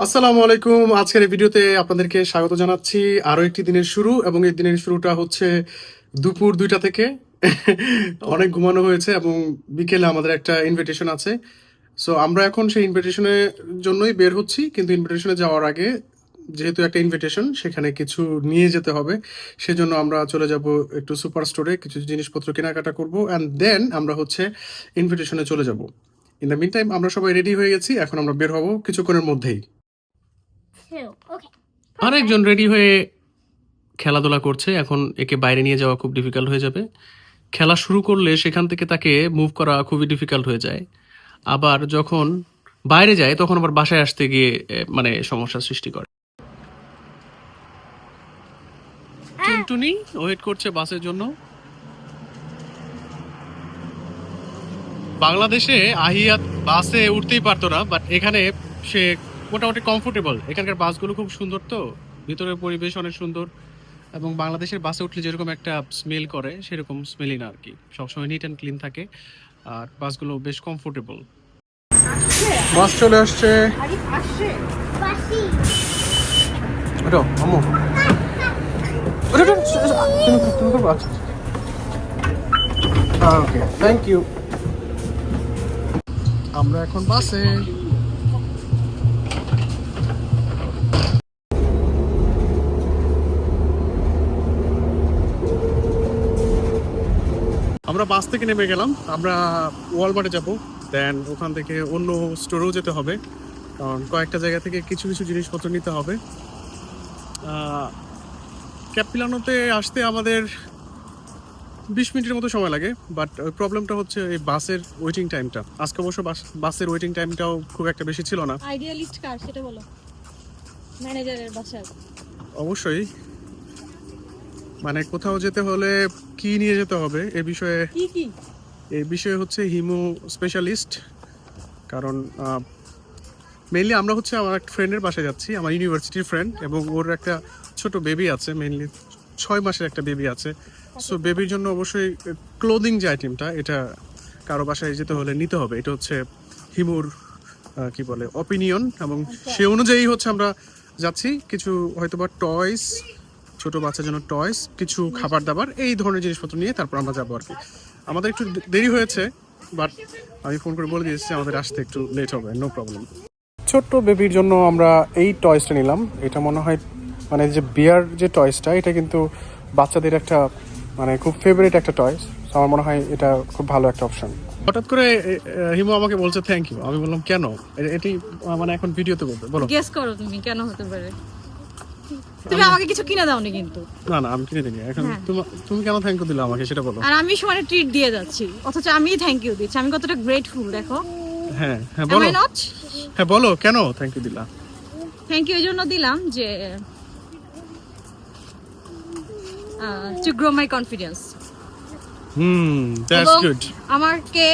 আসসালামু আলাইকুম। আজকের এই ভিডিওতে আপনাদেরকে স্বাগত জানাচ্ছি। আরও একটি দিনের শুরু এবং এই দিনের শুরুটা হচ্ছে দুপুর দুইটা থেকে। অনেক ঘুমানো হয়েছে এবং বিকেলে আমাদের একটা ইনভিটেশন আছে। সো আমরা এখন সেই ইনভিটেশনের জন্যই বের হচ্ছি। কিন্তু ইনভিটেশনে যাওয়ার আগে যেহেতু একটা ইনভিটেশন সেখানে কিছু নিয়ে যেতে হবে। সেজন্য আমরা চলে যাব একটু সুপার স্টোরে কিছু জিনিসপত্র কেনাকাটা করব। অ্যান্ড দেন আমরা হচ্ছে ইনভিটেশনে চলে যাব। ইন দ্য মিন টাইম আমরা সবাই রেডি হয়ে গেছি। এখন আমরা বের হব কিছুক্ষণের মধ্যেই. আরেকজন রেডি হয়ে খেলাধুলা করছে। এখন একে বাইরে নিয়ে যাওয়া খুব ডিফিকাল্ট হয়ে যাবে। খেলা শুরু করলে সেখান থেকে তাকে মুভ করা খুবই ডিফিকাল্ট হয়ে যায়। আবার যখন বাইরে যায় তখন আবার বাসায় আসতে গিয়ে মানে সমস্যার সৃষ্টি করে। টুনটুনি ওয়েট করছে বাসের জন্য। বাংলাদেশে আহিয়াত বাসে উঠতেই পারতো না বাট এখানে সে মোটামুটি কমফোর্টেবল এখানকার বাসগুলো খুব সুন্দর তো। ভিতরের পরিবেশ অনেক সুন্দর। এবং বাংলাদেশের বাসে উঠলে যেরকম একটা স্মেল করে, সেরকম স্মেলই না আর কি সবসময় নিট অ্যান্ড ক্লিন থাকে। আর বাসগুলো বেশ কমফোর্টেবল বাস চলে আসছে। ওকে থ্যাংক ইউ আমরা এখন বাসে। আমরা বাস থেকে নেমে গেলাম। আমরা ওয়ালমার্টে যাব। দেন ওখান থেকে অন্য স্টোরেও যেতে হবে। কারণ কয়েকটা জায়গা থেকে কিছু কিছু জিনিসপত্র নিতে হবে। ক্যাপিলানোতে আসতে আমাদের বিশ মিনিটের মতো সময় লাগে। বাট প্রবলেমটা হচ্ছে এই বাসের ওয়েটিং টাইমটা আজকে অবশ্য বাস- বাসের ওয়েটিং টাইমটাও খুব একটা বেশি ছিল না। আইডিয়ালিস্ট কার সেটা বলো। ম্যানেজারের বাসায় অবশ্যই। মানে কোথাও যেতে হলে কি নিয়ে যেতে হবে এ বিষয়ে কি কি? এই বিষয়ে হচ্ছে হিমো স্পেশালিস্ট কারণ মেইনলি আমরা হচ্ছে আমার একটা ফ্রেন্ডের বাসায় যাচ্ছি আমার ইউনিভার্সিটির ফ্রেন্ড এবং ওর একটা ছোট বেবি আছে মেইনলি ছয় মাসের একটা বেবি আছে। সো বেবির জন্য অবশ্যই ক্লোদিং যে আইটেমটা এটা কারও বাসায় যেতে হলে নিতে হবে। এটা হচ্ছে হিমুর কি বলে অপিনিয়ন এবং সে অনুযায়ী হচ্ছে আমরা যাচ্ছি। কিছু হয়তোবা টয়স ছোট বাচ্চার জন্য টয়স কিছু খাবার দাবার, এই ধরনের জিনিসপত্র নিয়ে তারপর আমরা যাব আর কি। আমাদের একটু দেরি হয়েছে বাট আমি ফোন করে বলে দিয়েছি আমাদের আসতে একটু লেট হবে নো প্রবলেম ছোট্ট বেবির জন্য আমরা এই টয়েসটা নিলাম। এটা মনে হয় মানে যে বিয়ার যে টয়েসটা এটা কিন্তু বাচ্চাদের একটা মানে খুব ফেভারিট একটা টয়েস আমার মনে হয় এটা খুব ভালো একটা অপশন হঠাৎ করে হিমু আমাকে বলছে থ্যাংক ইউ আমি বললাম, কেন? এটি মানে এখন ভিডিওতে বলবে, বলো। গেস করো তুমি, কেন হতে পারে? তুমি আমাকে কিছু কিনে দাওনি কিন্তু। না না আমি কিনে দিই এখন হ্যাঁ। তুমি কেন থ্যাংক ইউ দিলে আমাকে? সেটা বলো। আর আমি সমানে ট্রিট দিয়ে যাচ্ছি। অথচ আমি থ্যাংক ইউ দিচ্ছি। আমি কতটা গ্রেটফুল দেখো। হ্যাঁ হ্যাঁ বলো। হ্যাঁ বলো কেন থ্যাংক ইউ দিলা? থ্যাংক ইউ জন্য দিলাম যে to grow my confidence hmm that's good আমাকে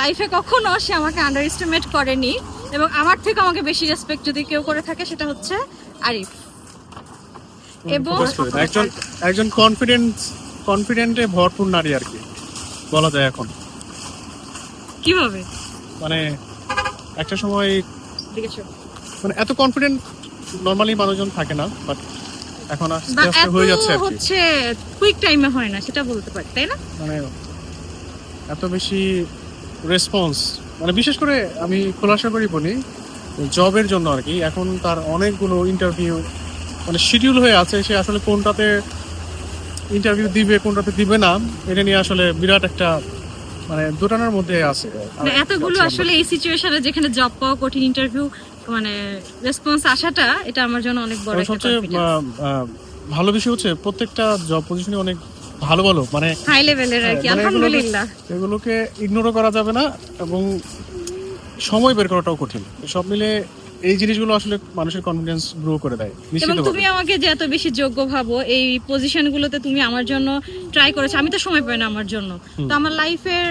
লাইফে কখনো সে আমাকে আন্ডার এস্টিমেট করেনি। এবং আমার থেকে আমাকে বেশি রেসপেক্ট যদি কেউ করে থাকে সেটা হচ্ছে আরিফ। এবং একজন একজন কনফিডেন্স কনফিডেন্টে ভরপুর নারী আর কি বলা যায় এখন। কীভাবে? মানে একটা সময় মানে এত কনফিডেন্ট নর্মালি মানুষজন থাকে না বাট এখন আস্তে আস্তে হয়ে যাচ্ছে আর হচ্ছে কুইক টাইমে হয় না সেটা বলতে পারি তাই না? মানে এত বেশি রেসপন্স মানে বিশেষ করে আমি খোলাসা করি বলি জবের জন্য আর কি এখন তার অনেকগুলো ইন্টারভিউ মানে শিডিউল হয়ে আছে সে আসলে কোনটাতে ইন্টারভিউ দিবে কোনটাতে দিবে না এটা নিয়ে আসলে বিরাট একটা মানে দুটানার মধ্যে আছে। মানে এতগুলো আসলে এই সিচুয়েশনে যেখানে জব পাওয়া কঠিন ইন্টারভিউ মানে রেসপন্স আসাটা এটা আমার জন্য অনেক বড় একটা সবচেয়ে ভালো বিষয় হচ্ছে প্রত্যেকটা জব পজিশনে অনেক ভালো ভালো মানে হাই লেভেলের আর কি মানে আলহামদুলিল্লাহ। এগুলোকে ইগনোরও করা যাবে না এবং সময় বের করাটাও কঠিন। সব মিলে এই জিনিসগুলো আসলে মানুষের কনফিডেন্স গ্রো করে দেয় এবং তুমি আমাকে যে এত বেশি যোগ্য ভাবো এই পজিশনগুলোতে তুমি আমার জন্য ট্রাই করেছ আমি তো সময় পাই না আমার জন্য। তো আমার লাইফের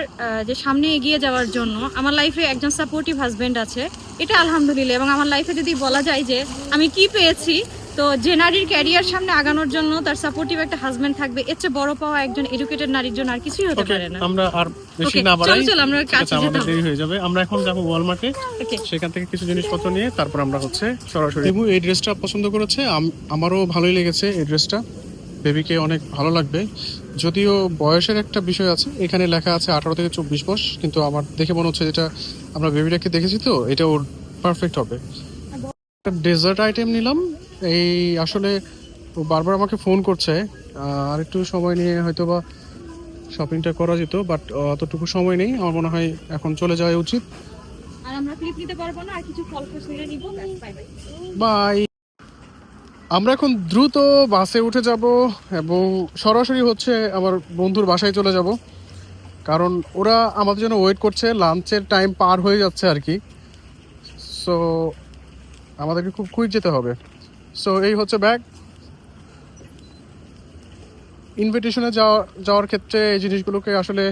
যে সামনে এগিয়ে যাওয়ার জন্য আমার লাইফে একজন সাপোর্টিভ হাজবেন্ড আছে এটা আলহামদুলিল্লাহ। এবং আমার লাইফে যদি বলা যায় যে আমি কি পেয়েছি তো যে নারীর ক্যারিয়ার সামনে আগানোর জন্য তার সাপোর্টিভ একটা হাজবেন্ড থাকবে এর চেয়ে বড় পাওয়া একজন এডুকেটেড নারীর জন্য আর কিছুই হতে পারে না। আমরা আর বেশি না বাড়াই। চলো, চলো, আমরা কাছে যেতে আমাদের দেরি হয়ে যাবে। আমরা এখন যাব ওয়ালমার্টে সেখান থেকে কিছু জিনিসপত্র নিয়ে তারপর আমরা হচ্ছে সরাসরি এবং এই ড্রেসটা পছন্দ করেছে? আমারও ভালোই লেগেছে এই ড্রেসটা। বেবিকে অনেক ভালো লাগবে। যদিও বয়সের একটা বিষয় আছে এখানে লেখা আছে আঠারো থেকে চব্বিশ বয়স কিন্তু আমার দেখে মনে হচ্ছে যেটা আমরা বেবিটাকে দেখেছি তো এটা ওর পারফেক্ট হবে। একটা ডেজার্ট আইটেম নিলাম। এই আসলে বারবার আমাকে ফোন করছে আর একটু সময় নিয়ে হয়তো বা শপিংটা করা যেত বাট অতটুকু সময় নেই। আমার মনে হয় এখন চলে যাওয়া উচিত। আর আমরা ক্লিপ নিতে পারব না আর কিছু ফল ফ্রুটস নিয়ে নিব বাই বাই বাই আমরা এখন দ্রুত বাসে উঠে যাব এবং সরাসরি হচ্ছে আমার বন্ধুর বাসায় চলে যাব। কারণ ওরা আমাদের জন্য ওয়েট করছে লাঞ্চের টাইম পার হয়ে যাচ্ছে আর কি। সো আমাদেরকে খুব কুইক যেতে হবে। সো এই হচ্ছে ব্যাগ ইনভিটেশনে যাওয়া, যাওয়ার ক্ষেত্রে এই জিনিসগুলোকে আসলে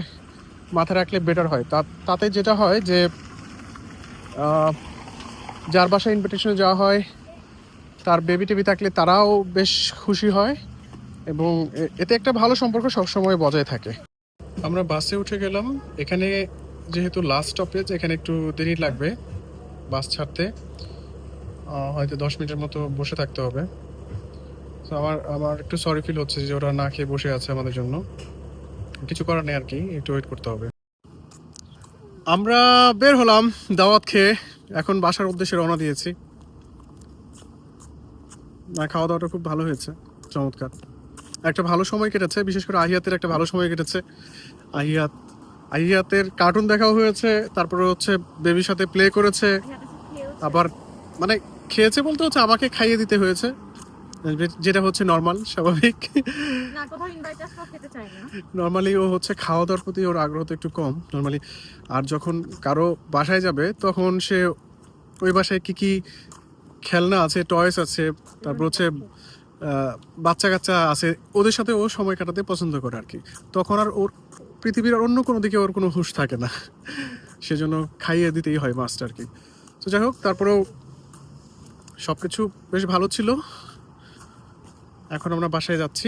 মাথায় রাখলে বেটার হয়। তা, তাতে যেটা হয় যে যার বাসায় ইনভিটেশনে যাওয়া হয়, তার বেবি টেবি থাকলে তারাও বেশ খুশি হয় এবং এতে একটা ভালো সম্পর্ক সবসময় বজায় থাকে। আমরা বাসে উঠে গেলাম। এখানে যেহেতু লাস্ট স্টপেজ এখানে একটু দেরি লাগবে বাস ছাড়তে। হয়তো দশ মিনিটের মতো বসে থাকতে হবে। তো আমার আমার একটু সরি ফিল হচ্ছে যে ওরা না খেয়ে বসে আছে আমাদের জন্য। কিছু করার নেই আর কি একটু ওয়েট করতে হবে। আমরা বের হলাম দাওয়াত খেয়ে এখন বাসার উদ্দেশ্যে রওনা দিয়েছি। না খাওয়া দাওয়াটা খুব ভালো হয়েছে চমৎকার। একটা ভালো সময় কেটেছে বিশেষ করে আহিয়াতের একটা ভালো সময় কেটেছে। আহিয়াত আহিয়াতের কার্টুন দেখাও হয়েছে তারপরে হচ্ছে বেবির সাথে প্লে করেছে আবার মানে খেয়েছে বলতে হচ্ছে আমাকে খাইয়ে দিতে হয়েছে। যেটা হচ্ছে নর্মাল স্বাভাবিক। নর্মালি ও হচ্ছে খাওয়া দাওয়ার প্রতি ওর আগ্রহ তো একটু কম। নর্মালি আর যখন কারও বাসায় যাবে তখন সে ওই বাসায় কি কি খেলনা আছে টয়েস আছে তারপর হচ্ছে বাচ্চা কাচ্চা আছে ওদের সাথে ও সময় কাটাতে পছন্দ করে আর কি। তখন আর ওর পৃথিবীর আর অন্য কোনো দিকে ওর কোনো হুঁশ থাকে না। সেজন্য খাইয়ে দিতেই হয় মাছটা আর কি। তো যাই হোক তারপরেও সব কিছু বেশ ভালো ছিল। এখন আমরা বাসায় যাচ্ছি।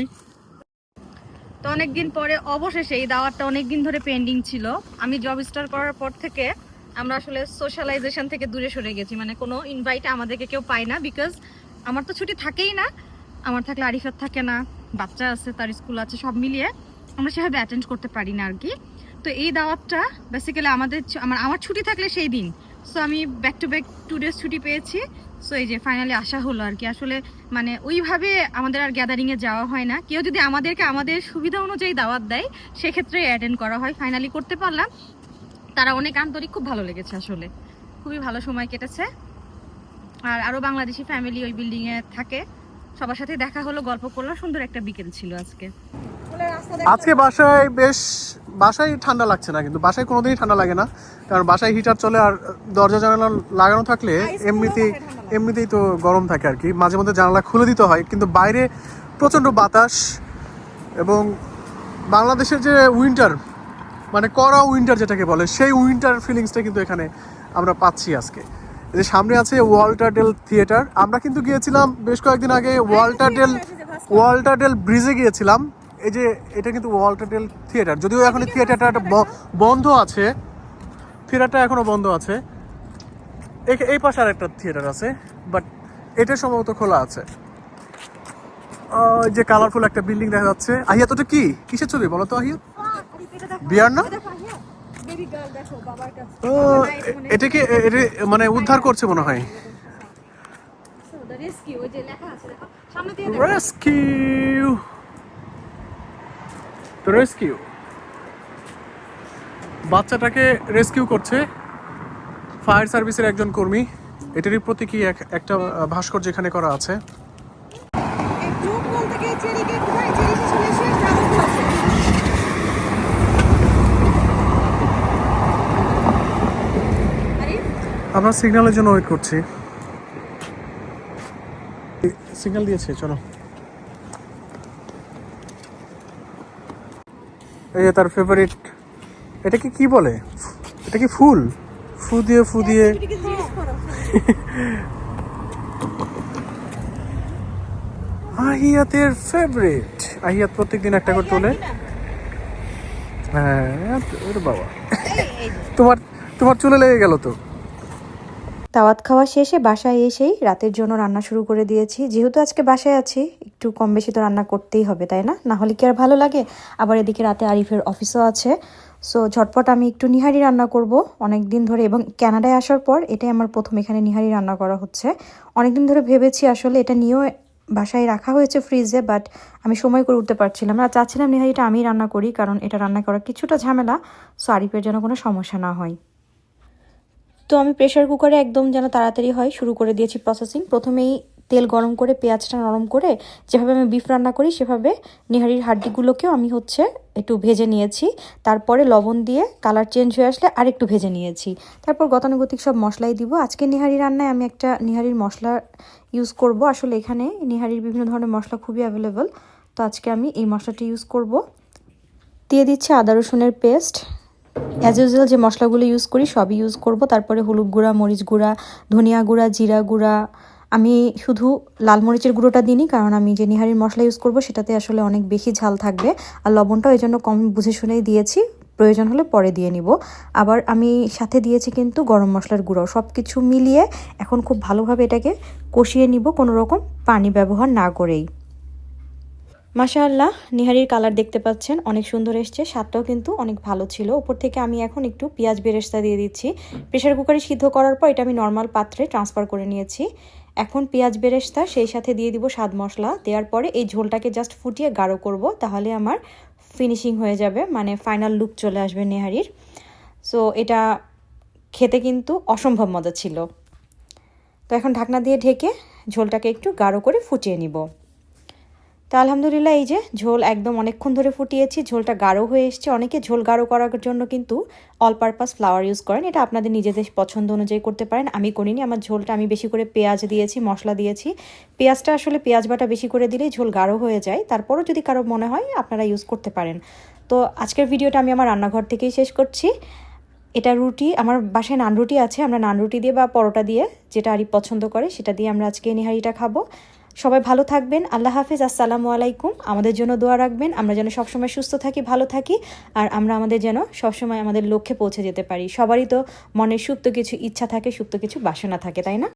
তো অনেকদিন পরে অবশেষে এই দাওয়াতটা অনেকদিন ধরে পেন্ডিং ছিল। আমি জব স্টার্ট করার পর থেকে আমরা আসলে সোশ্যালাইজেশন থেকে দূরে সরে গেছি। মানে কোনো ইনভাইট আমাদেরকে কেউ পায় না বিকজ আমার তো ছুটি থাকেই না। আমার থাকলে আরিফাত থাকে না, বাচ্চা আছে, তার স্কুল আছে, সব মিলিয়ে আমরা সেভাবে অ্যাটেন্ড করতে পারি না আর কি তো এই দাওয়াতটা বেসিক্যালি আমাদের আমার আমার ছুটি থাকলে সেই দিন। সো আমি back to back two days ছুটি পেয়েছি। সো এই যে ফাইনালি আসা হলো আর কি। আসলে মানে ওইভাবে আমাদের আর গ্যাদারিংয়ে যাওয়া হয় না। কেউ যদি আমাদেরকে আমাদের সুবিধা অনুযায়ী দাওয়াত দেয়, সেক্ষেত্রে অ্যাটেন্ড করা হয়। ফাইনালি করতে পারলাম। তারা অনেক আন্তরিক, খুব ভালো লেগেছে আসলে। খুবই ভালো সময় কেটেছে। আর আরও বাংলাদেশি ফ্যামিলি ওই বিল্ডিংয়ে থাকে। সবার সাথে দেখা হলো গল্প করলাম সুন্দর একটা বিকেল ছিল আজকে। আজকে বাসায় বেশ বাসায় ঠান্ডা লাগছে না কিন্তু বাসায় কোনোদিনই ঠান্ডা লাগে না কারণ বাসায় হিটার চলে আর দরজা জানালা লাগানো থাকলে এমনিতেই এমনিতেই তো গরম থাকে আর কি। মাঝে মধ্যে জানালা খুলে দিতে হয় কিন্তু বাইরে প্রচণ্ড বাতাস এবং বাংলাদেশের যে উইন্টার মানে কড়া উইন্টার যেটাকে বলে সেই উইন্টার ফিলিংসটা কিন্তু এখানে আমরা পাচ্ছি আজকে। যে সামনে আছে ওয়াল্টারডেল থিয়েটার। আমরা কিন্তু গিয়েছিলাম বেশ কয়েকদিন আগে ওয়াল্টারডেল ওয়াল্টারডেল ব্রিজে গিয়েছিলাম। এই যে এটা কিন্তু ওয়াল্টারডেল থিয়েটার। যদিও এখন থিয়েটারটা বন্ধ আছে। থিয়েটারটা এখনও বন্ধ আছে। এই- এই পাশে আর একটা থিয়েটার আছে বাট এটা সম্ভবত খোলা আছে। যে কালারফুল একটা বিল্ডিং দেখা যাচ্ছে। আহিয়া তো কি? কিসের ছবি বলো তো আহিয়া? বিয়ার না? ও এটাকে মানে উদ্ধার করছে মনে হয়? রেস্কিউ তো রেস্কিউ বাচ্চাটাকে রেস্কিউ করছে। ফায়ার সার্ভিসের একজন কর্মী। এটারই প্রতীকী এক- একটা আহ, ভাস্কর্য এখানে করা আছে। আমরা সিগন্যালের জন্য ওয়েট করছি। সিগন্যাল দিয়েছে চলো। এই যে তার ফেভারিট এটাকে কি বলে? এটা কি ফুল? ফু দিয়ে ফু দিয়ে। আহিয়াতের ফেভারিট আহিয়াত প্রত্যেকদিন একটা করে তোলে। হ্যাঁ বাবা। তোমার তোমার চুলে লেগে গেল তো? দাওয়াত খাওয়া শেষে বাসায় এসেই রাতের জন্য রান্না শুরু করে দিয়েছি। যেহেতু আজকে বাসায় আছি, একটু কম বেশি তো রান্না করতেই হবে, তাই না? না হলে কি আর ভালো লাগে? আবার এদিকে রাতে আরিফের অফিসও আছে। সো ঝটপট আমি একটু নিহারি রান্না করব। অনেক দিন ধরে এবং ক্যানাডায় আসার পর এটাই আমার প্রথম এখানে নিহারি রান্না করা হচ্ছে। অনেক দিন ধরে ভেবেছি আসলে এটা নিয়েও বাসায় রাখা হয়েছে ফ্রিজে বাট আমি সময় করে উঠতে পারছিলাম না। চাচ্ছিলাম নিহারিটা আমি রান্না করি, কারণ এটা রান্না করা কিছুটা ঝামেলা। সো আরিফের যেন কোনো সমস্যা না হয়। তো আমি প্রেশার কুকারে একদম যেন তাড়াতাড়ি হয়, শুরু করে দিয়েছি প্রসেসিং প্রথমেই তেল গরম করে, পেঁয়াজটা নরম করে যেভাবে আমি বিফ রান্না করি, সেভাবে নিহারির হাড্ডিগুলোকেও আমি হচ্ছে একটু ভেজে নিয়েছি। তারপরে লবণ দিয়ে কালার চেঞ্জ হয়ে আসলে আরেকটু ভেজে নিয়েছি। তারপর গতানুগতিক সব মশলাই দিব। আজকে নিহারি রান্নায় আমি একটা নিহারির মশলা ইউজ করব। আসলে এখানে নিহারির বিভিন্ন ধরনের মশলা খুবই অ্যাভেলেবল তো আজকে আমি এই মশলাটি ইউজ করব। দিয়ে দিচ্ছি আদা রসুনের পেস্ট অ্যাজ ইউজুয়াল যে মশলাগুলো ইউজ করি, সবই ইউজ করব। তারপরে হলুদ গুঁড়া, মরিচ গুঁড়া, ধনিয়া গুঁড়া, জিরা গুঁড়া। আমি শুধু লাল মরিচের গুঁড়োটা দিইনি, কারণ আমি যে নিহারির মশলা ইউজ করব, সেটাতে আসলে অনেক বেশি ঝাল থাকবে। আর লবণটাও এই জন্য কম বুঝে শুনেই দিয়েছি। প্রয়োজন হলে পরে দিয়ে নিব। আবার আমি সাথে দিয়েছি কিন্তু গরম মশলার গুঁড়ো। সব কিছু মিলিয়ে এখন খুব ভালোভাবে এটাকে কষিয়ে নিব, কোনো রকম পানি ব্যবহার না করেই। মাশাআল্লাহ, নিহারির কালার দেখতে পাচ্ছেন, অনেক সুন্দর এসছে, স্বাদটাও কিন্তু অনেক ভালো ছিল। উপর থেকে আমি এখন একটু পেঁয়াজ বেরেস্তা দিয়ে দিচ্ছি। প্রেশার কুকারে সিদ্ধ করার পর এটা আমি নর্মাল পাত্রে ট্রান্সফার করে নিয়েছি। এখন পেঁয়াজ বেরেস্তা, সেই সাথে দিয়ে দিব স্বাদ মশলা। দেওয়ার পরে এই ঝোলটাকে জাস্ট ফুটিয়ে গাঢ় করব, তাহলে আমার ফিনিশিং হয়ে যাবে মানে ফাইনাল লুক চলে আসবে নেহারির। সো এটা খেতে কিন্তু অসম্ভব মজা ছিল। তো এখন ঢাকনা দিয়ে ঢেকে ঝোলটাকে একটু গাঢ় করে ফুটিয়ে নিব। তো আলহামদুলিল্লাহ, এই যে ঝোল একদম অনেকক্ষণ ধরে ফুটিয়েছি, ঝোলটা গাঢ় হয়ে এসছে। অনেকে ঝোল গাঢ় করার জন্য কিন্তু অল পারপাস ফ্লাওয়ার ইউজ করেন। এটা আপনাদের নিজেদের পছন্দ অনুযায়ী করতে পারেন। আমি করিনি, আমার ঝোলটা আমি বেশি করে পেঁয়াজ দিয়েছি, মশলা দিয়েছি। পেঁয়াজটা আসলে পেঁয়াজ বাটা বেশি করে দিলেই ঝোল গাঢ় হয়ে যায়। তারপরও যদি কারও মনে হয়, আপনারা ইউজ করতে পারেন। তো আজকের ভিডিওটা আমি আমার রান্নাঘর থেকেই শেষ করছি। এটা রুটি, আমার বাসায় নান রুটি আছে, আমরা নান রুটি দিয়ে বা পরোটা দিয়ে যেটা আরই পছন্দ করে, সেটা দিয়ে আমরা আজকে নিহারিটা খাব। সবাই ভালো থাকবেন, আল্লাহ হাফিজ, আসসালামু আলাইকুম। আমাদের জন্য দোয়া রাখবেন, আমরা যেন সবসময় সুস্থ থাকি, ভালো থাকি, আর আমরা আমাদের যেন সবসময় আমাদের লক্ষ্যে পৌঁছে যেতে পারি। সবারই তো মনে সুপ্ত কিছু ইচ্ছা থাকে, সুপ্ত কিছু বাসনা থাকে, তাই না?